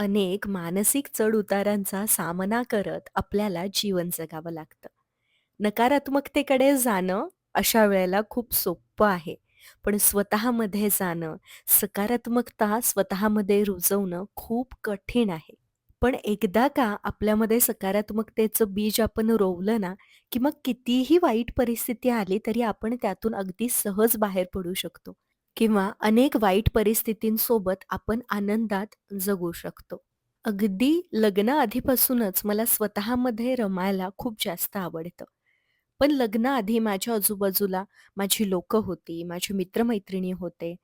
अनेक मानसिक चढउतारांचा सामना करत आपल्याला जीवन जगावं लागतं. नकारात्मकतेकडे जाणं अशा वेळेला खूप सोपं आहे. पण स्वतःमध्ये जाणं, सकारात्मकता स्वतःमध्ये रुजवणं खूप कठीण आहे. पण एकदा का आपल्यामध्ये सकारात्मकतेचं बीज आपण रोवलं ना, की मग कितीही वाईट परिस्थिती आली तरी आपण त्यातून अगदी सहज बाहेर पडू शकतो किंवा अनेक वाईट परिस्थितींसोबत आपण आनंदात जगू शकतो. अगदी लग्नाआधीपासूनच मला स्वतःमध्ये रमायला खूप जास्त आवडतं. पण लग्नाआधी माझ्या आजूबाजूला माझी लोकं होती, माझे मित्रमैत्रिणी होते.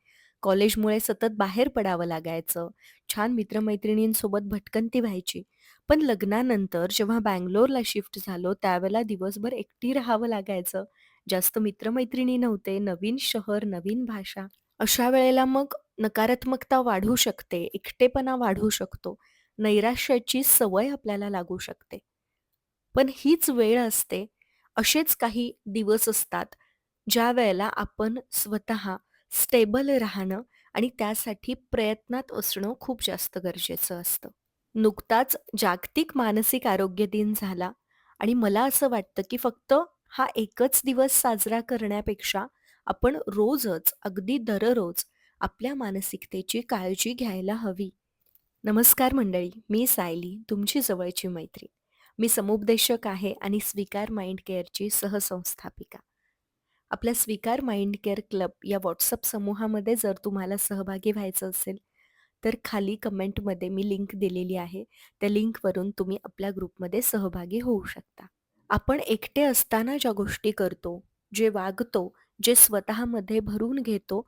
कॉलेजमुळे सतत बाहेर पडावं लागायचं. छान मित्रमैत्रिणींसोबत भटकंती व्हायची. पण लग्नानंतर जेव्हा बंगलोरला शिफ्ट झालो, त्यावेळेला दिवसभर एकटी राहावं लागायचं. जास्त मित्रमैत्रिणी नव्हते. नवीन शहर, नवीन भाषा. अशा वेळेला मग नकारात्मकता वाढू शकते, एकटेपणा वाढू शकतो. नैराश्याची सवय आपल्याला लागू शकते. पण हीच वेळ असते, असेच काही दिवस असतात, ज्यावेळेला आपण स्वतः स्टेबल राहणं आणि त्यासाठी प्रयत्नात असणं खूप जास्त गरजेचं असतं. नुकताच जागतिक मानसिक आरोग्य दिन झाला आणि मला असं वाटतं, की फक्त हा एकच दिवस साजरा करण्यापेक्षा आपण रोजच, अगदी दररोज आपल्या मानसिकतेची काळजी घ्यायला हवी. नमस्कार मंडळी, मी सायली, तुमची जवळची मैत्री मी समुपदेशक आहे आणि स्वीकार माइंड केअरची सहसंस्थापिका. आपल्या स्वीकार माइंड केअर क्लब या व्हॉट्सअप समूहामध्ये जर तुम्हाला सहभागी व्हायचं असेल, तर खाली कमेंटमध्ये मी लिंक दिलेली आहे. त्या लिंकवरून तुम्ही आपल्या ग्रुपमध्ये सहभागी होऊ शकता. आपण एकटे असताना ज्या गोष्टी करतो, जे वागतो, जे स्वतःमध्ये भरून घेतो,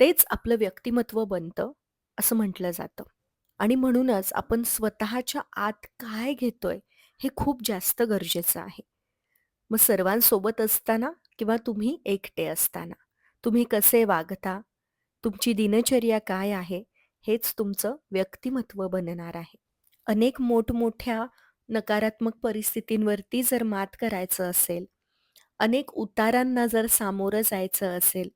तेच आपलं व्यक्तिमत्व बनतं, असं म्हटलं जातं. आणि म्हणूनच आपण स्वतःच्या आत काय घेतोय, हे खूप जास्त गरजेचं आहे. मग सर्वांसोबत असताना किंवा तुम्ही एकटे असताना, तुम्ही कसे वागता, तुमची दिनचर्या काय आहे, हेच तुमचं व्यक्तिमत्व बनणार आहे. अनेक मोठमोठ्या नकारात्मक परिस्थितींवरती जर मात करायचं असेल, अनेक उतारांना जर सामोरं जायचं असेल,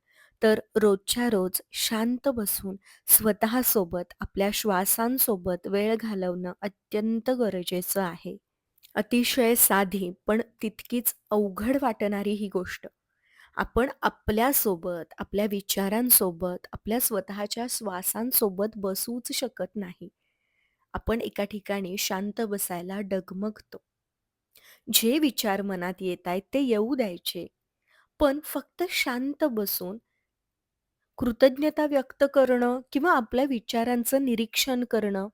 तर रोजच्या रोज शांत बसून स्वतःसोबत, आपल्या श्वासांसोबत वेळ घालवणं अत्यंत गरजेचं आहे. अतिशय साधी पण तितकीच अवघड वाटणारी ही गोष्ट. आपण आपल्यासोबत, आपल्या विचारांसोबत, आपल्या स्वतःच्या श्वासांसोबत बसूच शकत नाही. आपण एका ठिकाणी शांत बसायला डगमगतो. जे विचार मनात येतायत ते येऊ द्यायचे. पण फक्त शांत बसून कृतज्ञता व्यक्त करणं किंवा आपल्या विचारांचं निरीक्षण करणं,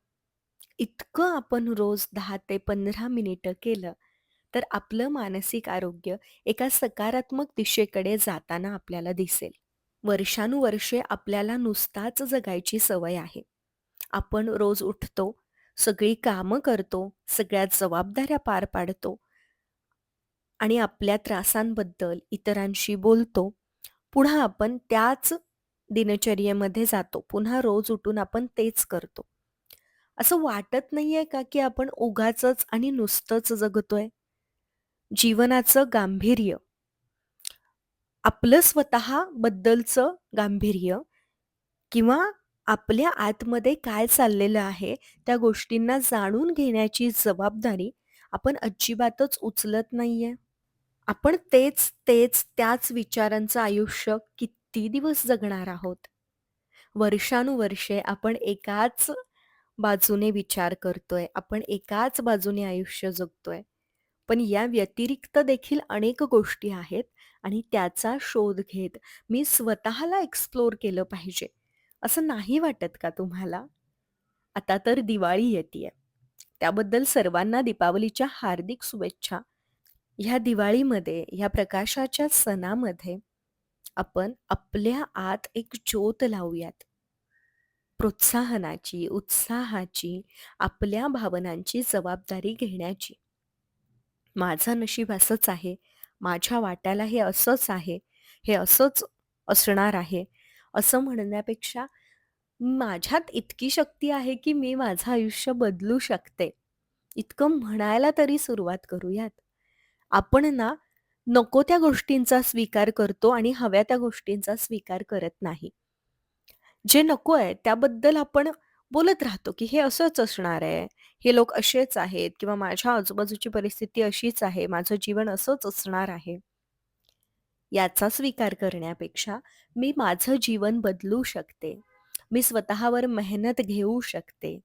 इतकं आपण रोज दहा ते 15 मिनिटं केलं, तर आपलं मानसिक आरोग्य एका सकारात्मक दिशेकडे जाताना आपल्याला दिसेल. वर्षानुवर्षे आपल्याला नुसताच जगायची सवय आहे. आपण रोज उठतो, सगळी कामं करतो, सगळ्या जबाबदाऱ्या पार पाडतो आणि आपल्या त्रासांबद्दल इतरांशी बोलतो. पुन्हा आपण त्याच दिनचर्येमध्ये जातो. पुन्हा रोज उठून आपण तेच करतो. असं वाटत नाहीये का, की आपण उगाच आणि नुसतंच जगतोय? जीवनाचं गांभीर्य, आपलं स्वतःबद्दलचं गांभीर्य किंवा आपल्या आतमध्ये काय चाललेलं आहे, त्या गोष्टींना जाणून घेण्याची जबाबदारी आपण अजिबातच उचलत नाहीये. आपण तेच, तेच, त्याच विचारांचं आयुष्य किती दिवस जगणार आहोत? वर्षानुवर्षे आपण एकाच बाजूने विचार करतोय, आपण एकाच बाजूने आयुष्य जगतोय. पण या व्यतिरिक्त देखील अनेक गोष्टी आहेत आणि त्याचा शोध घेत मी स्वतःला एक्सप्लोर केलं पाहिजे, असं नाही वाटत का तुम्हाला? आता तर दिवाळी येते त्याबद्दल सर्वांना दीपावलीच्या हार्दिक शुभेच्छा. ह्या दिवाळीमध्ये, ह्या प्रकाशाच्या सणामध्ये आपण आपल्या आत एक ज्योत लावूयात. प्रोत्साहनाची, उत्साहाची, आपल्या भावनांची जबाबदारी घेण्याची. माझं नशीब असंच आहे, माझ्या वाट्याला हे असंच आहे, हे असंच असणार आहे, असं म्हणण्यापेक्षा माझ्यात इतकी शक्ती आहे, की मी माझं आयुष्य बदलू शकते. इतकं म्हणायला तरी सुरुवात करूयात. आपण ना, नको त्या गोष्टींचा स्वीकार करतो आणि हव्या त्या गोष्टींचा स्वीकार करत नाही. जे नको आहे त्याबद्दल आपण बोलत राहतो, की हे असंच असणार आहे. हे लोक असेच आहेत किंवा माझ्या आजूबाजूची परिस्थिती अशीच आहे. माझं जीवन असंच असणार आहे. याचा स्वीकार करण्यापेक्षा मी माझं जीवन बदलू शकते. मी स्वतःवर मेहनत घेऊ शकते.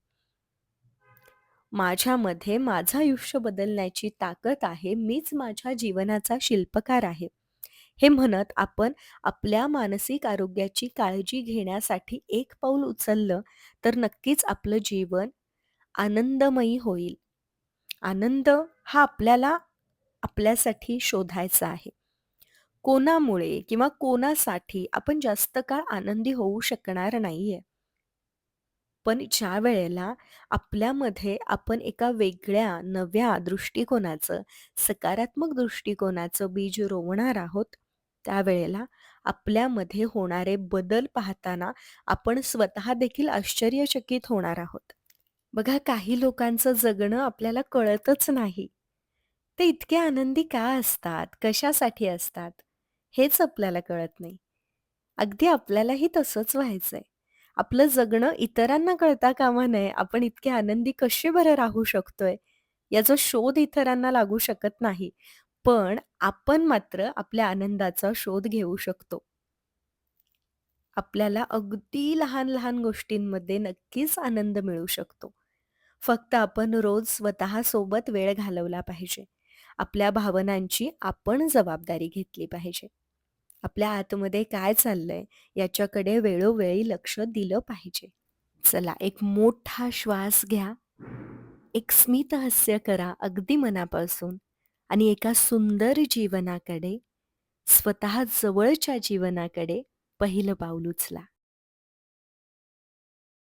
माझ्यामध्ये माझं आयुष्य बदलण्याची ताकद आहे. मीच माझ्या जीवनाचा शिल्पकार आहे. हे म्हणत आपण आपल्या मानसिक आरोग्याची काळजी घेण्यासाठी एक पाऊल उचललं, तर नक्कीच आपलं जीवन आनंदमयी होईल. आनंद हा आपल्याला आपल्यासाठी शोधायचा आहे. कोणामुळे किंवा कोणासाठी आपण जास्त काळ आनंदी होऊ शकणार नाहीये. पण ज्या वेळेला आपल्यामध्ये आपण एका वेगळ्या, नव्या दृष्टिकोनाचं, सकारात्मक दृष्टिकोनाचं बीज रोवणार आहोत, त्यावेळेला आपल्यामध्ये होणारे बदल पाहताना आपण स्वतः देखील आश्चर्यचकित होणार आहोत. बघा काही लोकांचं जगणं आपल्याला कळतच नाही. ते इतके आनंदी का असतात? कशासाठी असतात? हेच आपल्याला कळत नाही. अगदी आपल्यालाही तसंच व्हायचंय. आपलं जगणं इतरांना कळता कामा नये. आपण इतके आनंदी कसे बरं राहू शकतोय? याचा शोध इतरांना लागू शकत नाही. पण आपण मात्र आपल्या आनंदाचा शोध घेऊ शकतो. आपल्याला अगदी लहान-लहान गोष्टींमध्ये नक्कीच आनंद मिळू शकतो. फक्त आपण रोज स्वतःसोबत वेळ घालवला पाहिजे. आपल्या भावनांची आपण जबाबदारी घेतली पाहिजे. आपल्या आतमध्ये काय चाललंय याच्याकडे वेळोवेळी लक्ष दिलं पाहिजे. चला एक मोठा श्वास घ्या. एक स्मितहस्य करा अगदी मनापासून आणि एका सुंदर जीवनाकडे, स्वतः जवळच्या जीवनाकडे पहिलं पाऊल उचला.